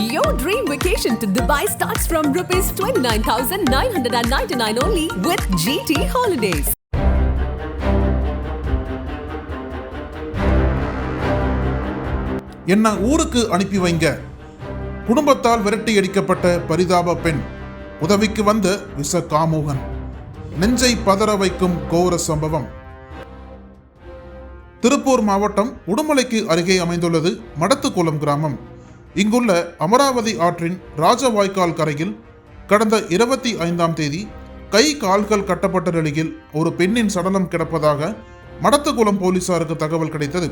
Your dream vacation to Dubai starts from rupees 29,999 only with GT Holidays. என்ன ஊருக்கு அனுப்பி வைங்க. குடும்பத்தால் விரட்டி அடிக்கப்பட்ட பரிதாப பெண். உதவிக்கு வந்த விச காமோகன். நெஞ்சை பதற வைக்கும் கோர சம்பவம். திருப்பூர் மாவட்டம் உடுமலைக்கு அருகே அமைந்துள்ளது மடத்துக்குளம் கிராமம். இங்குள்ள அமராவதி ஆற்றின் ராஜவாய்க்கால் கரையில் கடந்த இருபத்தி ஐந்தாம் தேதி கை கால்கள் கட்டப்பட்ட நிலையில் ஒரு பெண்ணின் சடலம் கிடப்பதாக மடத்துக்குளம் போலீசாருக்கு தகவல் கிடைத்தது.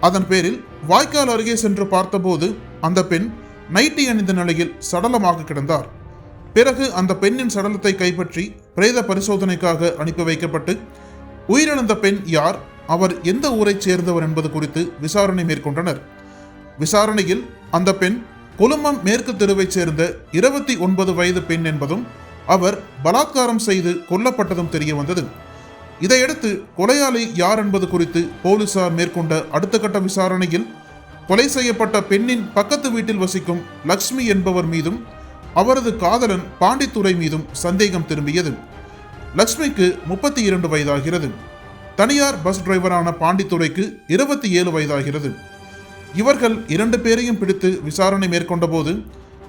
அதன் பேரில் வாய்க்கால் அருகே சென்று பார்த்தபோது அந்த பெண் நைட்டி அணிந்த நிலையில் சடலமாக கிடந்தார். பிறகு அந்த பெண்ணின் சடலத்தை கைப்பற்றி பிரேத பரிசோதனைக்காக அனுப்பி வைக்கப்பட்டு உயிரிழந்த பெண் யார் அவர் எந்த ஊரைச் சேர்ந்தவர் என்பது குறித்து விசாரணை மேற்கொண்டனர். விசாரணையில் அந்த பெண் குழுமம் மேற்கு தெருவைச் சேர்ந்த இருபத்தி ஒன்பது வயது பெண் என்பதும் அவர் பலாத்காரம் செய்து கொல்லப்பட்டதும் தெரிய வந்தது. இதையடுத்து கொலையாளி யார் என்பது குறித்து போலீசார் மேற்கொண்ட அடுத்த கட்ட விசாரணையில் கொலை செய்யப்பட்ட பெண்ணின் பக்கத்து வீட்டில் வசிக்கும் லக்ஷ்மி என்பவர் மீதும் அவரது காதலன் பாண்டித்துறை மீதும் சந்தேகம் திரும்பியது. லக்ஷ்மிக்கு முப்பத்தி இரண்டு வயதாகிறது. தனியார் பஸ் டிரைவரான பாண்டித்துரைக்கு இருபத்தி ஏழு வயதாகிறது. இவர்கள் இரண்டு பேரையும் பிடித்து விசாரணை மேற்கொண்டபோது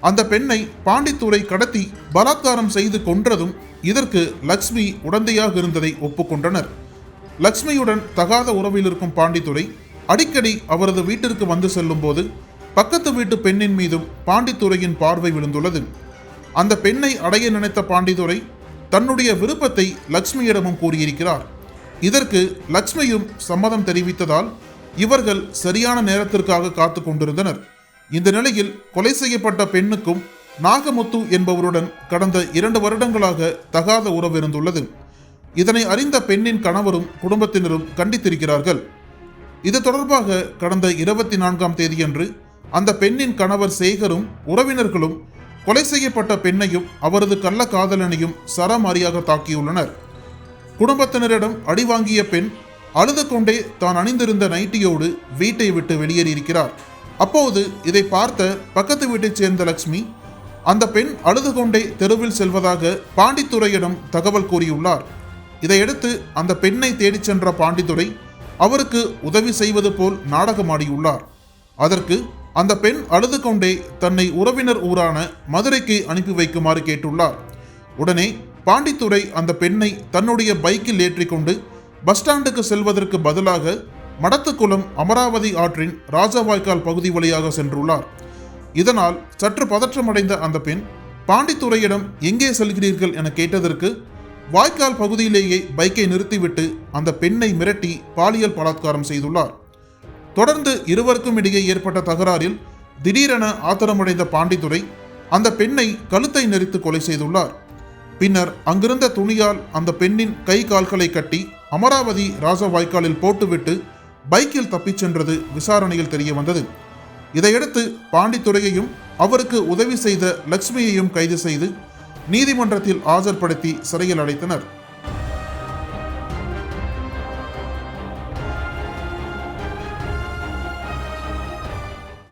அந்த பெண்ணை பாண்டித்துரை கடத்தி பலாத்காரம் செய்து கொன்றதும் இதற்கு லக்ஷ்மி உடந்தையாக இருந்ததை ஒப்புக்கொண்டனர். லக்ஷ்மியுடன் தகாத உறவில் இருக்கும் பாண்டித்துரை அடிக்கடி அவரது வீட்டிற்கு வந்து செல்லும்போது பக்கத்து வீட்டு பெண்ணின் மீதும் பாண்டித்துரையின் பார்வை விழுந்துள்ளது. அந்த பெண்ணை அடைய நினைத்த பாண்டித்துரை தன்னுடைய விருப்பத்தை லக்ஷ்மியிடமும் கூறியிருக்கிறார். இதற்கு லக்ஷ்மியும் சம்மதம் தெரிவித்ததால் இவர்கள் சரியான நேரத்திற்காக காத்து கொண்டிருந்தனர். இந்த நிலையில் கொலை செய்யப்பட்ட பெண்ணுக்கும் நாகமுத்து என்பவருடன் கடந்த இரண்டு வருடங்களாக தகாத உறவு இருந்துள்ளது. இதனை அறிந்த பெண்ணின் கணவரும் குடும்பத்தினரும் கண்டித்திருக்கிறார்கள். இது தொடர்பாக கடந்த இருபத்தி நான்காம் தேதியன்று அந்த பெண்ணின் கணவர் சேகரும் உறவினர்களும் கொலை செய்யப்பட்ட பெண்ணையும் அவரது கள்ள காதலனையும் சரமாரியாக தாக்கியுள்ளனர். குடும்பத்தினரிடம் அடிவாங்கிய பெண் அழுது கொண்டே தான் அணிந்திருந்த நைட்டியோடு வீட்டை விட்டு வெளியேறியிருக்கிறார். அப்போது இதை பார்த்த பக்கத்து வீட்டைச் சேர்ந்த லக்ஷ்மி அந்த பெண் அழுது கொண்டே தெருவில் செல்வதாக பாண்டித்துறையிடம் தகவல் கூறியுள்ளார். இதையடுத்து அந்த பெண்ணை தேடிச் சென்ற பாண்டித்துரை அவருக்கு உதவி செய்வது போல் நாடகமாடியுள்ளார். அதற்கு அந்த பெண் அழுது கொண்டே தன்னை உறவினர் ஊரான மதுரைக்கு அனுப்பி வைக்குமாறு கேட்டுள்ளார். உடனே பாண்டித்துரை அந்த பெண்ணை தன்னுடைய பைக்கில் ஏற்றிக்கொண்டு பஸ் ஸ்டாண்டுக்கு செல்வதற்கு பதிலாக மடத்துக்குளம் அமராவதி ஆற்றின் ராஜவாய்க்கால் பகுதி வழியாக சென்றுள்ளார். இதனால் சற்று பதற்றமடைந்த அந்த பெண் பாண்டித்துறையிடம் எங்கே செல்கிறீர்கள்? என கேட்டதற்கு வாய்க்கால் பகுதியிலேயே பைக்கை நிறுத்திவிட்டு அந்த பெண்ணை மிரட்டி பாலியல் பலாத்காரம் செய்துள்ளார். தொடர்ந்து இருவருக்கும் இடையே ஏற்பட்ட தகராறில் திடீரென ஆத்திரமடைந்த பாண்டித்துரை அந்த பெண்ணை கழுத்தை நெரித்து கொலை செய்துள்ளார். பின்னர் அங்கிருந்த துணியால் அந்த பெண்ணின் கை கால்களை கட்டி அமராவதி ராஜவாய்க்காலில் போட்டுவிட்டு பைக்கில் தப்பிச் சென்றது விசாரணையில் தெரிய வந்தது இதையடுத்து பாண்டித்துரையையும் அவருக்கு உதவி செய்த லக்ஷ்மியையும் கைது செய்து நீதிமன்றத்தில் ஆஜர்படுத்தி சிறையில் அடைத்தனர்.